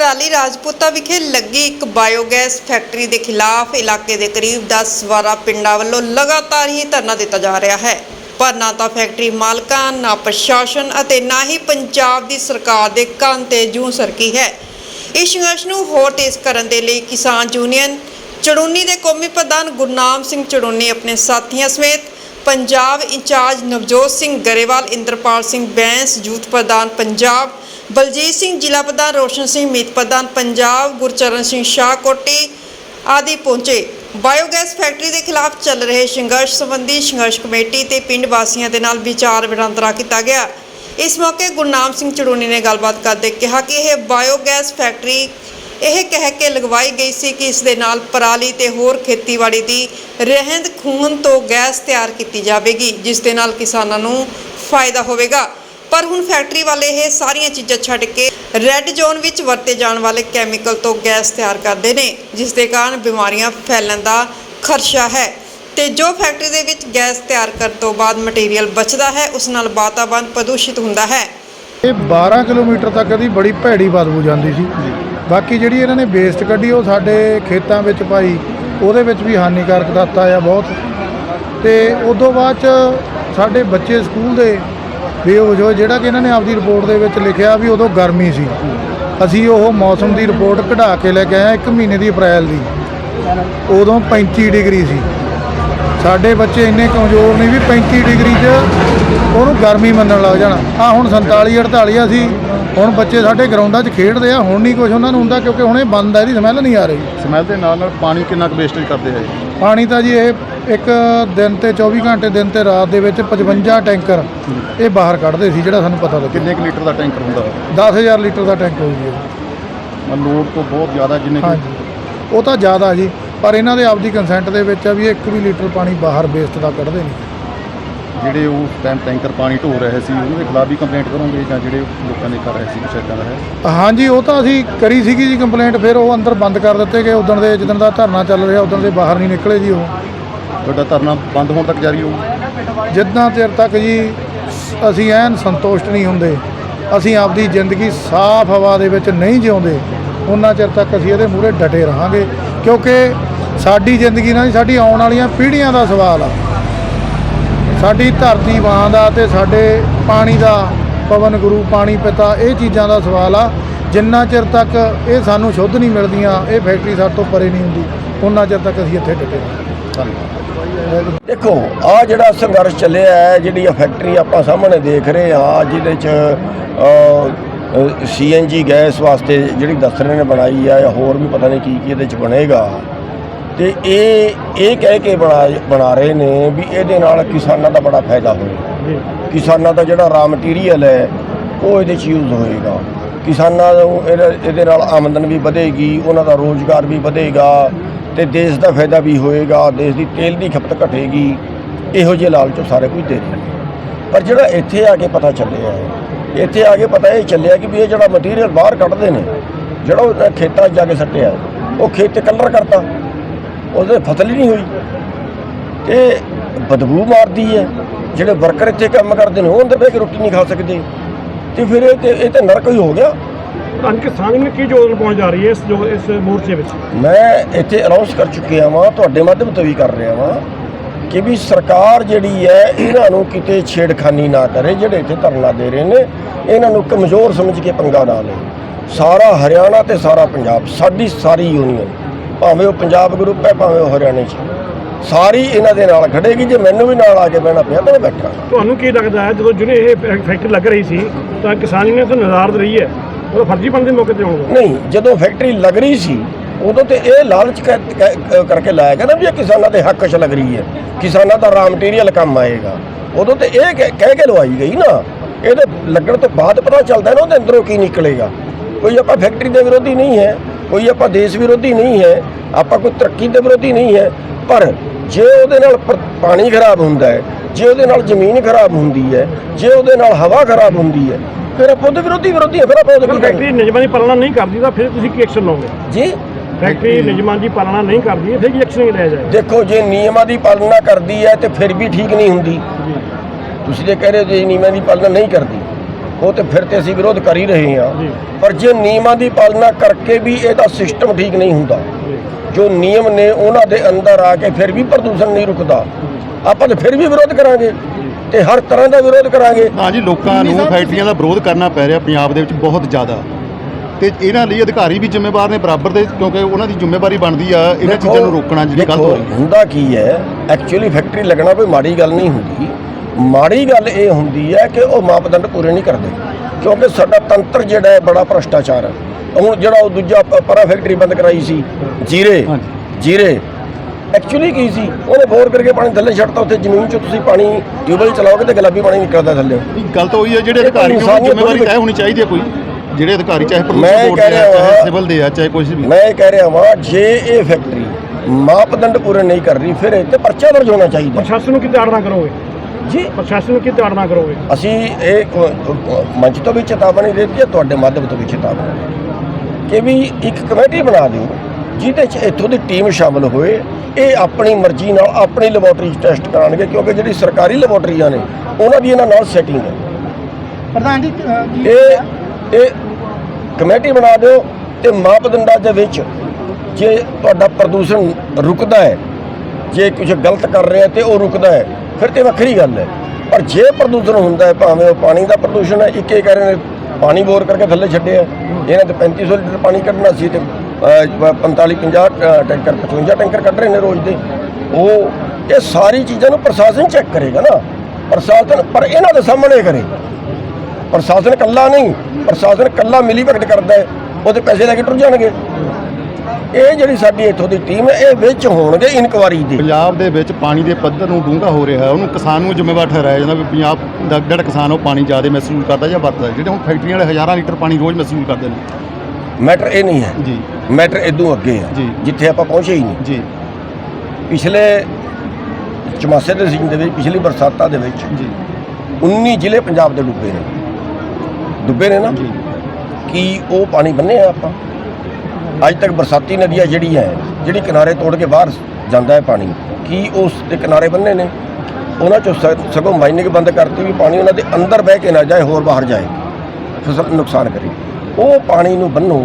ਪਰਾਲੀ ਰਾਜਪੂਤਾ ਵਿਖੇ ਲੱਗੀ ਇੱਕ ਬਾਇਓਗੈਸ ਫੈਕਟਰੀ ਦੇ ਖਿਲਾਫ ਇਲਾਕੇ ਦੇ ਕਰੀਬ 10 12 ਪਿੰਡਾਂ ਵੱਲੋਂ ਲਗਾਤਾਰ ਹੀ ਧਰਨਾ ਦਿੱਤਾ ਜਾ ਰਿਹਾ ਹੈ। ਪਰ ਨਾ ਤਾਂ ਫੈਕਟਰੀ ਮਾਲਕਾਂ, ਨਾ ਪ੍ਰਸ਼ਾਸਨ ਅਤੇ ਨਾ ਹੀ ਪੰਜਾਬ ਦੀ ਸਰਕਾਰ ਦੇ ਕੰਨ ਤੇ ਜੂੰ ਸਰਕੀ ਹੈ। ਇਸ ਸੰਘਰਸ਼ ਨੂੰ ਹੋਰ ਤੇਜ਼ ਕਰਨ ਦੇ ਲਈ ਕਿਸਾਨ ਯੂਨੀਅਨ ਚੜੂਨੀ ਦੇ ਕੌਮੀ ਪ੍ਰਧਾਨ ਗੁਰਨਾਮ ਸਿੰਘ ਚੜੂਨੀ ਆਪਣੇ ਸਾਥੀਆਂ ਸਮੇਤ ਪੰਜਾਬ ਇੰਚਾਰਜ ਨਵਜੋਤ ਸਿੰਘ ਗਰੇਵਾਲ, ਇੰਦਰਪਾਲ ਸਿੰਘ ਬੈਂਸ ਯੂਥ ਪ੍ਰਧਾਨ ਪੰਜਾਬ ਬਲਜੀਤ ਸਿੰਘ ਜ਼ਿਲ੍ਹਾ ਪ੍ਰਧਾਨ, ਰੋਸ਼ਨ ਸਿੰਘ ਮੀਤ ਪ੍ਰਧਾਨ, ਪੰਜਾਬ ਗੁਰਚਰਨ ਸਿੰਘ ਸ਼ਾਹਕੋਟੀ ਆਦਿ ਪਹੁੰਚੇ। ਬਾਇਓਗੈਸ ਫੈਕਟਰੀ ਦੇ ਖਿਲਾਫ ਚੱਲ ਰਹੇ ਸੰਘਰਸ਼ ਸੰਬੰਧੀ ਸੰਘਰਸ਼ ਕਮੇਟੀ ਤੇ ਪਿੰਡ ਵਾਸੀਆਂ ਦੇ ਨਾਲ ਵਿਚਾਰ ਵਟਾਂਦਰਾ ਕੀਤਾ ਗਿਆ। ਇਸ ਮੌਕੇ ਗੁਰਨਾਮ ਸਿੰਘ ਚੜੂਨੀ ਨੇ ਗੱਲਬਾਤ ਕਰਦੇ ਕਿਹਾ ਕਿ ਇਹ ਬਾਇਓਗੈਸ ਫੈਕਟਰੀ, ਇਹ ਕਹਿ ਕੇ ਲਗਵਾਈ ਗਈ ਸੀ ਕਿ ਇਸ ਦੇ ਨਾਲ ਪਰਾਲੀ ਤੇ ਹੋਰ ਖੇਤੀਬਾੜੀ ਦੀ ਰਹਿੰਦ ਖੂਨ ਤੋਂ ਗੈਸ ਤਿਆਰ ਕੀਤੀ ਜਾਵੇਗੀ, ਜਿਸ ਦੇ ਨਾਲ ਕਿਸਾਨਾਂ ਨੂੰ ਫਾਇਦਾ ਹੋਵੇਗਾ। ਪਰ ਹੁਣ ਫੈਕਟਰੀ ਵਾਲੇ ਇਹ ਸਾਰੀਆਂ ਚੀਜ਼ਾਂ ਛੱਡ ਕੇ ਰੈੱਡ ਜ਼ੋਨ ਵਿੱਚ ਵਰਤੇ ਜਾਣ ਵਾਲੇ ਕੈਮੀਕਲ ਤੋਂ ਗੈਸ ਤਿਆਰ ਕਰਦੇ ਨੇ ਜਿਸ ਦੇ ਕਾਰਨ ਬਿਮਾਰੀਆਂ ਫੈਲਣ ਦਾ ਖਰਚਾ ਹੈ। ਤੇ ਜੋ ਫੈਕਟਰੀ ਦੇ ਵਿੱਚ ਗੈਸ ਤਿਆਰ ਕਰਨ ਤੋਂ ਬਾਅਦ ਮਟੀਰੀਅਲ ਬਚਦਾ ਹੈ ਉਸ ਨਾਲ ਵਾਤਾਵਰਣ ਪ੍ਰਦੂਸ਼ਿਤ ਹੁੰਦਾ ਹੈ। ਇਹ 12 ਕਿਲੋਮੀਟਰ ਤੱਕ ਇਹਦੀ ਬੜੀ ਭੈੜੀ ਬਦਬੂ ਜਾਂਦੀ ਸੀ। ਬਾਕੀ ਜਿਹੜੀ ਇਹਨਾਂ ਨੇ ਵੇਸਟ ਕੱਢੀ ਉਹ ਸਾਡੇ ਖੇਤਾਂ ਵਿੱਚ ਪਾਈ ਉਹਦੇ ਵਿੱਚ ਵੀ ਹਾਨੀਕਾਰਕ ਤੱਤ ਆਇਆ ਬਹੁਤ। ਤੇ ਉਦੋਂ ਬਾਅਦ ਚ ਸਾਡੇ ਬੱਚੇ ਸਕੂਲ ਦੇ ਬੇਹੋਸ਼ ਹੋਏ ਜਿਹੜਾ ਕਿ ਇਹਨਾਂ ਨੇ ਆਪਦੀ ਰਿਪੋਰਟ ਦੇ ਵਿੱਚ ਲਿਖਿਆ ਵੀ ਉਦੋਂ ਗਰਮੀ ਸੀ। ਅਸੀਂ ਉਹ ਮੌਸਮ ਦੀ ਰਿਪੋਰਟ ਕਢਾ ਕੇ ਲੈ ਕੇ ਆਏ ਇੱਕ ਮਹੀਨੇ ਦੀ ਅਪ੍ਰੈਲ ਦੀ। ਉਦੋਂ 35 ਡਿਗਰੀ ਸੀ। ਸਾਡੇ ਬੱਚੇ ਇੰਨੇ ਕਮਜ਼ੋਰ ਨਹੀਂ ਵੀ 35 ਡਿਗਰੀ 'ਚ ਉਹਨੂੰ ਗਰਮੀ ਮੰਨਣ ਲੱਗ ਜਾਣਾ। ਆ ਹੁਣ 47 48 ਸੀ ਹੁਣ ਬੱਚੇ ਸਾਡੇ ਗਰਾਊਂਡਾਂ 'ਚ ਖੇਡਦੇ ਆ, ਹੁਣ ਨਹੀਂ ਕੁਝ ਉਹਨਾਂ ਨੂੰ ਹੁੰਦਾ ਕਿਉਂਕਿ ਹੁਣੇ ਬੰਦ ਆ, ਇਹਦੀ ਸਮੈਲ ਨਹੀਂ ਆ ਰਹੀ। ਸਮੈਲ ਦੇ ਨਾਲ ਨਾਲ ਪਾਣੀ ਕਿੰਨਾ ਕੁ ਵੇਸਟੇਜ ਕਰਦੇ ਹੈ ਜੀ? ਪਾਣੀ ਤਾਂ ਜੀ ਇਹ ਇੱਕ ਦਿਨ ਤੇ 24 ਘੰਟੇ ਦਿਨ ਤੇ ਰਾਤ ਦੇ ਵਿੱਚ 55 ਟੈਂਕਰ ਇਹ ਬਾਹਰ ਕੱਢਦੇ ਸੀ ਜਿਹੜਾ ਸਾਨੂੰ ਪਤਾ ਲੱਗਿਆ। ਕਿੰਨੇ ਕੁ ਲੀਟਰ ਦਾ ਟੈਂਕਰ ਹੁੰਦਾ ਹੈ 10000 ਲੀਟਰ ਦਾ ਟੈਂਕ ਹੋਊ ਜੀ। ਲੋਡ ਤੋਂ ਬਹੁਤ ਜ਼ਿਆਦਾ ਜਿੰਨੇ ਕਿ ਹਾਂਜੀ। ਉਹ ਤਾਂ ਜ਼ਿਆਦਾ ਜੀ ਪਰ ਇਹਨਾਂ ਦੇ ਆਪਦੀ ਕੰਸੈਂਟ ਦੇ ਵਿੱਚ ਆ ਵੀ ਇਹ ਇੱਕ ਵੀ ਲੀਟਰ ਪਾਣੀ ਬਾਹਰ ਵੇਸਟ ਦਾ ਕੱਢਦੇ ਨਹੀਂ। ਜਿਹੜੇ ਉਸ ਟਾਈਮ ਟੈਂਕਰ ਪਾਣੀ ਢੋ ਰਹੇ ਸੀ ਉਹਨਾਂ ਦੇ ਖਿਲਾਫ ਵੀ ਕੰਪਲੇਂਟ ਕਰੋਗੇ ਜਾਂ ਜਿਹੜੇ ਲੋਕਾਂ ਨੇ ਕਰ ਰਹੇ ਸੀ ਕੁਛ ਏਦਾਂ ਦਾ ਹੈ? ਹਾਂਜੀ ਉਹ ਤਾਂ ਅਸੀਂ ਕਰੀ ਸੀਗੀ ਜੀ ਕੰਪਲੇਂਟ ਫਿਰ ਉਹ ਅੰਦਰ ਬੰਦ ਕਰ ਦਿੱਤੇ ਗਏ। ਉਦੋਂ ਦੇ ਜਿੱਦਣ ਦਾ ਧਰਨਾ ਚੱਲ ਰਿਹਾ ਉਦੋਂ ਦੇ ਬਾਹਰ ਨਹੀਂ ਨਿਕਲੇ ਜੀ ਉਹ। ਤੁਹਾਡਾ ਧਰਨਾ ਬੰਦ ਹੋਣ ਤੱਕ ਜਾਰੀ ਹੋਊ? ਜਿੱਦਾਂ ਚਿਰ ਤੱਕ ਜੀ ਅਸੀਂ ਐਨ ਸੰਤੁਸ਼ਟ ਨਹੀਂ ਹੁੰਦੇ। ਅਸੀਂ ਆਪਦੀ ਜ਼ਿੰਦਗੀ ਸਾਫ਼ ਹਵਾ ਦੇ ਵਿੱਚ ਨਹੀਂ ਜਿਉਂਦੇ। ਉਹਨਾਂ ਚਿਰ ਤੱਕ ਅਸੀਂ ਇਹਦੇ ਮੂਹਰੇ ਡਟੇ ਰਹਾਂਗੇ। ਕਿਉਂਕਿ ਸਾਡੀ ਜ਼ਿੰਦਗੀ ਨਾਲ ਸਾਡੀ ਆਉਣ ਵਾਲੀਆਂ ਪੀੜ੍ਹੀਆਂ ਦਾ ਸਵਾਲ ਆ। ਸਾਡੀ ਧਰਤੀ ਮਾਂ ਦਾ ਤੇ ਸਾਡੇ ਪਾਣੀ ਦਾ, ਪਵਨ ਗੁਰੂ, ਪਾਣੀ ਪਿਤਾ, ਇਹ ਚੀਜ਼ਾਂ ਦਾ ਸਵਾਲ ਆ। ਜਿੰਨਾ ਚਿਰ ਤੱਕ ਇਹ ਸਾਨੂੰ ਸ਼ੁੱਧ ਨਹੀਂ ਮਿਲਦੀਆਂ, ਇਹ ਫੈਕਟਰੀ ਸਾਡੇ ਤੋਂ ਪਰੇ ਨਹੀਂ ਹੁੰਦੀ, ਉਹਨਾਂ ਚਿਰ ਤੱਕ ਅਸੀਂ ਇੱਥੇ ਡਟੇ ਧੰਨਵਾਦ। ਦੇਖੋ, ਆ ਜਿਹੜਾ ਸੰਘਰਸ਼ ਚੱਲਿਆ ਹੈ, ਜਿਹੜੀ ਆ ਫੈਕਟਰੀ ਆਪਾਂ ਸਾਹਮਣੇ ਦੇਖ ਰਹੇ ਆ ਜਿਹਦੇ ਚ ਸੀਐਨਜੀ ਗੈਸ ਵਾਸਤੇ ਜਿਹੜੀ ਦੱਸ ਰਹੇ ਨੇ ਬਣਾਈ ਆ, ਜਾਂ ਹੋਰ ਵੀ ਪਤਾ ਨਹੀਂ ਕੀ ਕੀ ਇਹਦੇ ਚ ਬਣੇਗਾ। ਤੇ ਇਹ ਇਹ ਕਹਿ ਕੇ ਬਣਾ ਬਣਾ ਰਹੇ ਨੇ ਵੀ ਇਹਦੇ ਨਾਲ ਕਿਸਾਨਾਂ ਦਾ ਬੜਾ ਫਾਇਦਾ ਹੋਏਗਾ ਕਿਸਾਨਾਂ ਦਾ ਜਿਹੜਾ ਰਾ ਮਟੀਰੀਅਲ ਹੈ ਉਹ ਇਹਦੇ ਚ ਯੂਜ਼ ਹੋਏਗਾ। ਕਿਸਾਨਾਂ ਨੂੰ ਇਹਦੇ ਨਾਲ ਆਮਦਨ ਵੀ ਵਧੇਗੀ ਉਹਨਾਂ ਦਾ ਰੋਜ਼ਗਾਰ ਵੀ ਵਧੇਗਾ ਤੇ ਦੇਸ਼ ਦਾ ਫਾਇਦਾ ਵੀ ਹੋਏਗਾ ਦੇਸ਼ ਦੀ ਤੇਲ ਦੀ ਖਪਤ ਘਟੇਗੀ। ਇਹੋ ਜਿਹੇ ਲਾਲਚ ਸਾਰੇ ਕੁਝ ਦੇ ਰਹੇ ਪਰ ਜਿਹੜਾ ਇੱਥੇ ਆ ਕੇ ਪਤਾ ਚੱਲਿਆ ਹੈ ਇੱਥੇ ਆ ਕੇ ਪਤਾ ਇਹ ਚੱਲਿਆ ਕਿ ਵੀ ਇਹ ਜਿਹੜਾ ਮਟੀਰੀਅਲ ਬਾਹਰ ਕੱਢਦੇ ਨੇ ਜਿਹੜਾ ਖੇਤਾਂ 'ਚ ਜਾ ਕੇ ਸੱਟਿਆ ਉਹ ਖੇਤ ਤੇ ਕਲਰ ਕਰਤਾ। ਉਹਦੇ ਫਸਲ ਹੀ ਨਹੀਂ ਹੋਈ। ਤੇ ਬਦਬੂ ਮਾਰਦੀ ਹੈ। ਜਿਹੜੇ ਵਰਕਰ ਇੱਥੇ ਕੰਮ ਕਰਦੇ ਨੇ ਉਹ ਅੰਦਰ ਬਹਿ ਕੇ ਰੋਟੀ ਨਹੀਂ ਖਾ ਸਕਦੇ। ਤੇ ਫਿਰ ਇਹ ਤੇ ਇਹ ਤੇ ਨਰਕ ਹੀ ਹੋ ਗਿਆ। ਤਾਂ ਕਿਸਾਨ ਨੂੰ ਕੀ ਯੋਗਦਾਨ ਪਹੁੰਚ ਜਾ ਰਹੀ ਹੈ ਇਸ ਜੋ ਇਸ ਮੋਰਚੇ ਵਿੱਚ? ਮੈਂ ਇੱਥੇ ਅਨਾਉਂਸ ਕਰ ਚੁੱਕਿਆ ਵਾਂ ਤੁਹਾਡੇ ਮਾਧਿਅਮ ਤੋਂ ਵੀ ਕਰ ਰਿਹਾ ਵਾਂ ਕਿ ਵੀ ਸਰਕਾਰ ਜਿਹੜੀ ਹੈ ਇਹਨਾਂ ਨੂੰ ਕਿਤੇ ਛੇੜਖਾਨੀ ਨਾ ਕਰੇ ਜਿਹੜੇ ਇੱਥੇ ਧਰਨਾ ਦੇ ਰਹੇ ਨੇ ਇਹਨਾਂ ਨੂੰ ਕਮਜ਼ੋਰ ਸਮਝ ਕੇ ਪੰਗਾ ਨਾ ਲਏ। ਸਾਰਾ ਹਰਿਆਣਾ ਤੇ ਸਾਰਾ ਪੰਜਾਬ ਸਾਡੀ ਸਾਰੀ ਯੂਨੀਅਨ ਭਾਵੇਂ ਉਹ ਪੰਜਾਬ ਗਰੁੱਪ ਹੈ ਭਾਵੇਂ ਉਹ ਹਰਿਆਣੇ 'ਚ। ਸਾਰੀ ਇਹਨਾਂ ਦੇ ਨਾਲ ਖੜੇਗੀ ਜੇ ਮੈਨੂੰ ਵੀ ਨਾਲ ਆ ਕੇ ਬਹਿਣਾ ਪਿਆ ਤਾਂ ਮੈਂ ਬੈਠਾ। ਤੁਹਾਨੂੰ ਕੀ ਲੱਗਦਾ ਹੈ ਜਦੋਂ ਜਿਹਨੇ ਇਹ ਫੈਕਟਰੀ ਲੱਗ ਰਹੀ ਸੀ ਤਾਂ ਕਿਸਾਨੀ ਨੇ ਤਾਂ ਨਜ਼ਾਰਦ ਰਹੀ ਹੈ? ਉਹ ਫਰਜ਼ੀ ਬਣਦੇ ਮੌਕੇ ਤੇ ਆਉਣਗੇ ਨਹੀਂ ਜਦੋਂ ਫੈਕਟਰੀ ਲੱਗ ਰਹੀ ਸੀ ਉਦੋਂ ਤੇ ਇਹ ਲਾਲਚ ਕਰਕੇ ਲਾਇਆ ਗਿਆ ਨਾ ਵੀ ਇਹ ਕਿਸਾਨਾਂ ਦੇ ਹੱਕ 'ਚ ਲੱਗ ਰਹੀ ਹੈ। ਕਿਸਾਨਾਂ ਦਾ ਰਾ ਮਟੀਰੀਅਲ ਕੰਮ ਆਏਗਾ। ਉਦੋਂ ਤੇ ਇਹ ਕਹਿ ਕਹਿ ਕੇ ਲਵਾਈ ਗਈ ਨਾ। ਇਹਦੇ ਲੱਗਣ ਤੋਂ ਬਾਅਦ ਪਤਾ ਚੱਲਦਾ ਨਾ ਉਹਦੇ ਅੰਦਰੋਂ ਕੀ ਨਿਕਲੇਗਾ। ਕੋਈ ਆਪਾਂ ਫੈਕਟਰੀ ਦੇ ਵਿਰੋਧੀ ਨਹੀਂ ਹੈ। ਕੋਈ ਆਪਾਂ ਦੇਸ਼ ਵਿਰੋਧੀ ਨਹੀਂ ਹੈ ਆਪਾਂ ਕੋਈ ਤਰੱਕੀ ਦੇ ਵਿਰੋਧੀ ਨਹੀਂ ਹੈ ਪਰ ਜੇ ਉਹਦੇ ਨਾਲ ਪਾਣੀ ਖਰਾਬ ਹੁੰਦਾ ਹੈ ਜੇ ਉਹਦੇ ਨਾਲ ਜ਼ਮੀਨ ਖਰਾਬ ਹੁੰਦੀ ਹੈ ਜੇ ਉਹਦੇ ਨਾਲ ਹਵਾ ਖਰਾਬ ਹੁੰਦੀ ਹੈ ਫਿਰ ਆਪਾਂ ਉਹਦੇ ਵਿਰੋਧੀ ਵਿਰੋਧੀ ਹੈ ਫਿਰ ਆਪਾਂ ਉਹਦੇ? ਫੈਕਟਰੀ ਨਿਯਮਾਂ ਦੀ ਪਾਲਣਾ ਨਹੀਂ ਕਰਦੀ ਤਾਂ ਫਿਰ ਤੁਸੀਂ ਕੀ ਐਕਸ਼ਨ ਲਓਗੇ? ਜੀ? ਫੈਕਟਰੀ ਨਿਯਮਾਂ ਦੀ ਪਾਲਣਾ ਨਹੀਂ ਕਰਦੀ ਫਿਰ ਕੀ ਐਕਸ਼ਨ ਲਿਆ ਜਾਏਗਾ? ਦੇਖੋ ਜੇ ਨਿਯਮਾਂ ਦੀ ਪਾਲਣਾ ਕਰਦੀ ਹੈ ਤੇ ਫਿਰ ਵੀ ਠੀਕ ਨਹੀਂ ਹੁੰਦੀ। ਜੀ। ਤੁਸੀਂ ਤੇ ਕਹਿ ਰਹੇ ਹੋ ਜੇ ਨਿਯਮਾਂ ਦੀ ਪਾਲਣਾ ਨਹੀਂ ਕਰਦੀ ਉਹ ਤੇ ਫਿਰ ਤੇ ਅਸੀਂ ਵਿਰੋਧ ਕਰ ਹੀ ਰਹੇ ਹਾਂ। ਪਰ ਜੇ ਨਿਯਮਾਂ ਦੀ ਪਾਲਣਾ ਕਰਕੇ ਵੀ ਇਹਦਾ ਸਿਸਟਮ ਠੀਕ ਨਹੀਂ ਹੁੰਦਾ ਜੋ। ਨਿਯਮ ਨੇ ਉਹਨਾਂ ਦੇ ਅੰਦਰ ਆ ਕੇ ਫਿਰ ਵੀ ਪ੍ਰਦੂਸ਼ਣ ਨਹੀਂ ਰੁਕਦਾ ਆਪਾਂ ਤਾਂ ਫਿਰ ਵੀ ਵਿਰੋਧ ਕਰਾਂਗੇ ਤੇ ਹਰ ਤਰ੍ਹਾਂ ਦਾ ਵਿਰੋਧ ਕਰਾਂਗੇ। ਹਾਂ ਜੀ ਲੋਕਾਂ ਨੂੰ ਫੈਕਟਰੀਆਂ ਦਾ ਵਿਰੋਧ ਕਰਨਾ ਪੈ ਰਿਹਾ ਪੰਜਾਬ ਦੇ ਵਿੱਚ ਬਹੁਤ ਜ਼ਿਆਦਾ। ਤੇ ਇਹਨਾਂ ਲਈ ਅਧਿਕਾਰੀ ਵੀ ਜ਼ਿੰਮੇਵਾਰ ਨੇ ਬਰਾਬਰ ਦੇ ਕਿਉਂਕਿ ਉਹਨਾਂ ਦੀ ਜ਼ਿੰਮੇਵਾਰੀ ਬਣਦੀ ਆ ਇਹਨਾਂ ਚੀਜ਼ਾਂ ਨੂੰ ਰੋਕਣਾ ਜਿਹੜੀ ਗਲਤ ਹੋ ਰਹੀ ਹੁੰਦਾ ਕੀ ਹੈ ਐਕਚੁਅਲੀ ਫੈਕਟਰੀ ਲੱਗਣਾ ਕੋਈ ਮਾੜੀ ਗੱਲ ਨਹੀਂ ਹੁੰਦੀ। ਮਾੜੀ ਗੱਲ ਇਹ ਹੁੰਦੀ ਹੈ ਕਿ ਉਹ ਮਾਪਦੰਡ ਪੂਰੇ ਨਹੀਂ ਕਰਦੇ ਕਿਉਂਕਿ ਸਾਡਾ ਤੰਤਰ ਜਿਹੜਾ ਹੈ ਬੜਾ ਭ੍ਰਸ਼ਟਾਚਾਰ ਹੈ। ਹੁਣ ਜਿਹੜਾ ਉਹ ਦੂਜਾ ਪਰਾ ਫੈਕਟਰੀ ਬੰਦ ਕਰਾਈ ਸੀ ਜੀਰੇ ਜੀਰੇ ਐਕਚੁਅਲੀ ਕੀ ਸੀ? ਉਹਨੇ ਬੋਰ ਕਰਕੇ ਪਾਣੀ ਥੱਲੇ ਛੱਡਤਾ ਉੱਥੇ ਜ਼ਮੀਨ 'ਚੋਂ ਤੁਸੀਂ ਪਾਣੀ ਟਿਊਬਵੈਲ ਚਲਾਓਗੇ ਤੇ ਗੁਲਾਬੀ ਪਾਣੀ ਨਿਕਲਦਾ ਥੱਲੇ। ਗੱਲ ਤਾਂ ਉਹੀ ਹੈ ਜਿਹੜੇ ਅਧਿਕਾਰੀ ਨੇ ਜ਼ਿੰਮੇਵਾਰੀ ਤੈਅ ਹੋਣੀ ਚਾਹੀਦੀ ਹੈ ਕੋਈ ਜਿਹੜੇ ਅਧਿਕਾਰੀ ਚਾਹੇ ਮੈਂ ਪ੍ਰਦੂਸ਼ਣ ਬੋਰਡ ਕਹਿ ਦੇ ਆ ਚਾਹੇ ਸਿਵਲ ਦੇ ਆ ਚਾਹੇ ਕੁਝ ਵੀ। ਮੈਂ ਇਹ ਕਹਿ ਰਿਹਾ ਵਾਂ ਜੇ ਇਹ ਫੈਕਟਰੀ ਮਾਪਦੰਡ ਪੂਰੇ ਨਹੀਂ ਕਰ ਰਹੀ ਫਿਰ ਇਹ ਤੇ ਪਰਚਾ ਦਰਜ ਹੋਣਾ ਚਾਹੀਦਾ। ਪ੍ਰਸ਼ਾਸਨ ਨੂੰ ਕਿਤੇ ਆੜਨਾ ਕਰੋਗੇ? ਜੀ ਪ੍ਰਸ਼ਾਸਨ ਨੂੰ ਕਿਤੇ ਆੜਨਾ ਕਰੋਗੇ? ਅਸੀਂ ਇਹ ਕ- ਕ- ਮੰਚ ਤੋਂ ਵੀ ਚੇਤਾਵਨੀ ਦੇ ਦਿੱਤੀ ਹੈ ਤੁਹਾਡੇ ਮਾਧਿਅਮ ਤੋਂ ਵੀ ਚੇਤਾਵਨੀ ਕਿ ਵੀ ਇੱਕ ਕਮੇਟੀ ਬਣਾ ਦਿਓ ਜਿਹਦੇ 'ਚ ਇੱਥੋਂ ਦੀ ਟੀਮ ਸ਼ਾਮਲ ਹੋਏ ਇਹ ਆਪਣੀ ਮਰਜ਼ੀ ਨਾਲ ਆਪਣੀ ਲੈਬੋਰਟਰੀ 'ਚ ਟੈਸਟ ਕਰਾਉਣਗੇ ਕਿਉਂਕਿ ਜਿਹੜੀ ਸਰਕਾਰੀ ਲੈਬੋਰਟਰੀਆਂ ਨੇ ਉਹਨਾਂ ਦੀ ਇਹਨਾਂ ਨਾਲ ਸੈਟਿੰਗ ਹੈ। ਪ੍ਰਧਾਨ ਜੀ ਅ, ਕੀ ਇਹ ਇਹ ਕਮੇਟੀ ਬਣਾ ਦਿਓ ਤੇ ਮਾਪਦੰਡਾਂ ਦੇ ਵਿੱਚ ਜੇ ਤੁਹਾਡਾ ਪ੍ਰਦੂਸ਼ਣ ਰੁਕਦਾ ਹੈ ਜੇ ਕੁਝ ਗਲਤ ਕਰ ਰਿਹਾ ਤੇ ਉਹ ਰੁਕਦਾ ਹੈ ਫਿਰ ਤੇ ਵੱਖਰੀ ਗੱਲ ਹੈ। ਪਰ ਜੇ ਪ੍ਰਦੂਸ਼ਣ ਹੁੰਦਾ ਹੈ, ਭਾਵੇਂ ਉਹ ਪਾਣੀ ਦਾ ਪ੍ਰਦੂਸ਼ਣ ਹੈ, ਇੱਕ ਇਹ ਕਹਿ ਰਹੇ ਨੇ ਪਾਣੀ ਬੋਰ ਕਰਕੇ ਥੱਲੇ ਛੱਡਿਆ ਇਹਨਾਂ ਤੇ 3500 ਲੀਟਰ ਪਾਣੀ ਕੱਢਣਾ ਸੀ ਤੇ 45 50 ਟੈਂਕਰ 55 ਟੈਂਕਰ ਕੱਢ ਰਹੇ ਨੇ ਰੋਜ਼ ਦੇ। ਉਹ, ਇਹ ਸਾਰੀ ਚੀਜ਼ਾਂ ਨੂੰ ਪ੍ਰਸ਼ਾਸਨ ਚੈੱਕ ਕਰੇਗਾ ਨਾ। ਪ੍ਰਸ਼ਾਸਨ, ਪਰ ਇਹਨਾਂ ਦੇ ਸਾਹਮਣੇ ਕਰੇ। ਪ੍ਰਸ਼ਾਸਨ ਕੱਲਾ ਨਹੀਂ, ਪ੍ਰਸ਼ਾਸਨ ਕੱਲਾ ਮਿਲੀ ਭਗਤ ਕਰਦਾ ਹੈ। ਉਹਦੇ ਪੈਸੇ ਲੈ ਕੇ ਟੁਰ ਜਾਣਗੇ। ਇਹ ਜਿਹੜੀ ਸਾਡੀ ਇੱਥੋਂ ਦੀ ਟੀਮ ਹੈ ਇਹ ਵਿੱਚ ਹੋਣਗੇ ਇਨਕੁਆਰੀ ਦੇ। ਪੰਜਾਬ ਦੇ ਵਿੱਚ ਪਾਣੀ ਦੇ ਪੱਧਰ ਨੂੰ ਡੂੰਘਾ ਹੋ ਰਿਹਾ ਹੈ। ਉਹਨੂੰ ਕਿਸਾਨ ਨੂੰ ਜ਼ਿੰਮੇਵਾਰ ਠਹਿਰਾਇਆ ਜਾਂਦਾ ਵੀ ਪੰਜਾਬ ਦਾ ਜਿਹੜਾ ਕਿਸਾਨ ਉਹ ਪਾਣੀ ਜ਼ਿਆਦਾ ਮਹਿਸੂਸ ਕਰਦਾ ਜਾਂ ਵਰਤਦਾ ਹੈ। ਜਿਹੜੇ ਹੁਣ ਫੈਕਟਰੀਆਂ ਵਾਲੇ ਹਜ਼ਾਰਾਂ ਲੀਟਰ ਪਾਣੀ ਰੋਜ਼ ਮਹਿਸੂਸ ਕਰਦੇ ਨੇ। ਮੈਟਰ ਇਹ ਨਹੀਂ ਹੈ। ਜੀ। ਮੈਟਰ ਇਦੋਂ ਅੱਗੇ ਹੈ। ਜੀ। ਜਿੱਥੇ ਆਪਾਂ ਪਹੁੰਚੇ ਹੀ ਨਹੀਂ। ਜੀ। ਪਿਛਲੇ ਚਮਾਸੇ ਦੇ ਸੀਜ਼ਨ ਦੇ ਵਿੱਚ ਪਿਛਲੀ ਬਰਸਾਤਾਂ ਦੇ ਵਿੱਚ ਜੀ। 19 ਜ਼ਿਲ੍ਹੇ ਪੰਜਾਬ ਦੇ ਡੁੱਬੇ ਨੇ। ਡੁੱਬੇ ਨੇ ਨਾ? ਜੀ। ਕੀ ਉਹ ਪਾਣੀ ਬੰਨੇ ਆ ਆਪਾਂ? ਅੱਜ ਤੱਕ ਬਰਸਾਤੀ ਨਦੀਆਂ ਜਿਹੜੀ ਹੈ, ਜਿਹੜੀ ਕਿਨਾਰੇ ਤੋੜ ਕੇ ਬਾਹਰ ਜਾਂਦਾ ਹੈ ਪਾਣੀ, ਕੀ ਉਸ ਦੇ ਕਿਨਾਰੇ ਬੰਨੇ ਨੇ? ਉਹਨਾਂ ਚੋਂ ਸਗੋਂ ਮਾਈਨਿੰਗ ਬੰਦ ਕਰਤੀ ਵੀ ਪਾਣੀ ਉਹਨਾਂ ਦੇ ਅੰਦਰ ਬਹਿ ਕੇ ਨਾ ਜਾਏ, ਹੋਰ ਬਾਹਰ ਜਾਏ ਫਸਲ ਨੁਕਸਾਨ ਕਰੇ। ਉਹ ਪਾਣੀ ਨੂੰ ਬੰਨੋ,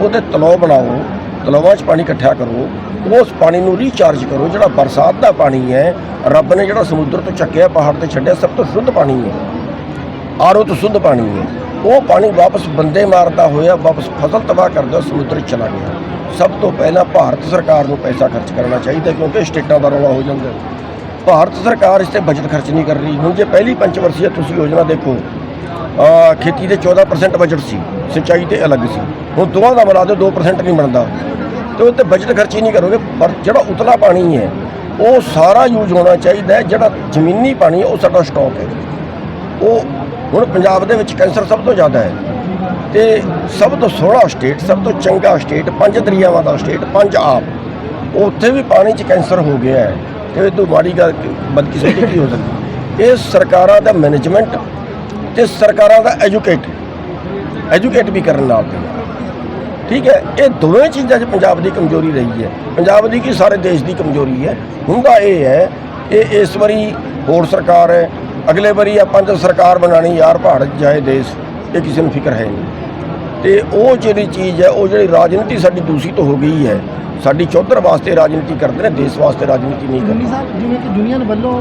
ਉਹਦੇ ਤਲਾਅ ਬਣਾਓ, ਤਲਾਵਾਂ 'ਚ ਪਾਣੀ ਇਕੱਠਾ ਕਰੋ, ਉਸ ਪਾਣੀ ਨੂੰ ਰੀਚਾਰਜ ਕਰੋ, ਜਿਹੜਾ ਬਰਸਾਤ ਦਾ ਪਾਣੀ ਹੈ, ਰੱਬ ਨੇ ਜਿਹੜਾ ਸਮੁੰਦਰ ਤੋਂ ਚੱਕਿਆ, ਪਹਾੜ ਤੇ ਛੱਡਿਆ, ਸਭ ਤੋਂ ਸ਼ੁੱਧ ਪਾਣੀ ਹੈ। ਆਰੋ ਤੋਂ ਸ਼ੁੱਧ ਪਾਣੀ ਹੈ। ਉਹ ਪਾਣੀ ਵਾਪਸ ਬੰਦੇ ਮਾਰਦਾ ਹੋਇਆ, ਵਾਪਸ ਫਸਲ ਤਬਾਹ ਕਰਦਾ, ਸਮੁੰਦਰ ਚਲਾ ਗਿਆ। ਸਭ ਤੋਂ ਪਹਿਲਾਂ ਭਾਰਤ ਸਰਕਾਰ ਨੂੰ ਪੈਸਾ ਖਰਚ ਕਰਨਾ ਚਾਹੀਦਾ ਕਿਉਂਕਿ ਸਟੇਟਾਂ ਦਾ ਰੌਲਾ ਹੋ ਜਾਂਦਾ ਭਾਰਤ ਸਰਕਾਰ ਇਸ ਤੇ ਬਜਟ ਖਰਚ ਨਹੀਂ ਕਰ ਰਹੀ। ਹੁਣ ਜੇ ਪਹਿਲੀ ਪੰਚਵਰਸ਼ੀय ਤੁਸੀਂ ਯੋਜਨਾ ਦੇਖੋ ਖੇਤੀ ਦੇ 14% ਬਜਟ ਸੀ, ਸਿੰਚਾਈ ਤੇ ਅਲੱਗ ਸੀ। ਹੁਣ ਦੋਵਾਂ ਦਾ ਮਿਲਾ ਦਿਓ 2% ਨਹੀਂ ਬਣਦਾ। ਤੇ ਉਹ ਤੇ ਬਜਟ ਖਰਚ ਹੀ ਨਹੀਂ ਕਰੋਗੇ, ਪਰ ਜਿਹੜਾ ਉਤਲਾ ਪਾਣੀ ਹੈ, ਉਹ ਸਾਰਾ ਯੂਜ਼ ਹੋਣਾ ਚਾਹੀਦਾ ਜਿਹੜਾ ਜ਼ਮੀਨੀ ਪਾਣੀ ਉਹ ਸਾਡਾ ਸਟਾਕ ਹੈ। ਉਹ ਹੁਣ ਪੰਜਾਬ ਦੇ ਵਿੱਚ ਕੈਂਸਰ ਸਭ ਤੋਂ ਜ਼ਿਆਦਾ ਹੈ। ਤੇ ਸਭ ਤੋਂ ਸੋਹਣਾ ਸਟੇਟ ਸਭ ਤੋਂ ਚੰਗਾ ਸਟੇਟ ਪੰਜ ਦਰਿਆਵਾਂ ਦਾ ਸਟੇਟ ਪੰਜ ਆਪ। ਉੱਥੇ ਵੀ ਪਾਣੀ 'ਚ ਕੈਂਸਰ ਹੋ ਗਿਆ ਹੈ। ਤੇ ਇਹ ਤੋਂ ਮਾੜੀ ਗੱਲ ਬਦਕਿਸਮਤੀ ਕੀ ਹੋ ਸਕਦੀ? ਇਹ ਸਰਕਾਰਾਂ ਦਾ ਮੈਨੇਜਮੈਂਟ ਤੇ ਸਰਕਾਰਾਂ ਦਾ ਐਜੂਕੇਟ ਐਜੂਕੇਟ ਵੀ ਕਰਨ ਨਾਲ। ਠੀਕ ਹੈ, ਇਹ ਦੋਵੇਂ ਚੀਜ਼ਾਂ 'ਚ ਪੰਜਾਬ ਦੀ ਕਮਜ਼ੋਰੀ ਰਹੀ ਹੈ। ਪੰਜਾਬ ਦੀ ਕੀ, ਸਾਰੇ ਦੇਸ਼ ਦੀ ਕਮਜ਼ੋਰੀ ਹੈ। ਹੁੰਦਾ ਇਹ ਹੈ ਇਹ ਇਸ ਵਾਰੀ ਹੋਰ ਸਰਕਾਰ ਹੈ ਅਗਲੇ ਵਾਰੀ ਆਪਾਂ ਜੇ ਸਰਕਾਰ ਬਣਾਣੀ ਯਾਰ ਪਹਾੜ ਜਾਏ ਦੇਸ਼ ਇਹ ਕਿਸੇ ਨੂੰ ਫਿਕਰ ਹੈ ਨਹੀਂ। ਤੇ ਉਹ ਜਿਹੜੀ ਚੀਜ਼ ਹੈ ਉਹ ਜਿਹੜੀ ਰਾਜਨੀਤੀ ਸਾਡੀ ਦੂਸ਼ਿਤ ਹੋ ਗਈ ਹੈ ਸਾਡੀ ਚੌਧਰ ਵਾਸਤੇ ਰਾਜਨੀਤੀ ਕਰਦੇ ਨੇ ਦੇਸ਼ ਵਾਸਤੇ ਰਾਜਨੀਤੀ ਨਹੀਂ ਕਰਦੇ। ਸਾਹਿਬ ਜਿਵੇਂ ਕਿ ਯੂਨੀਅਨ ਵੱਲੋਂ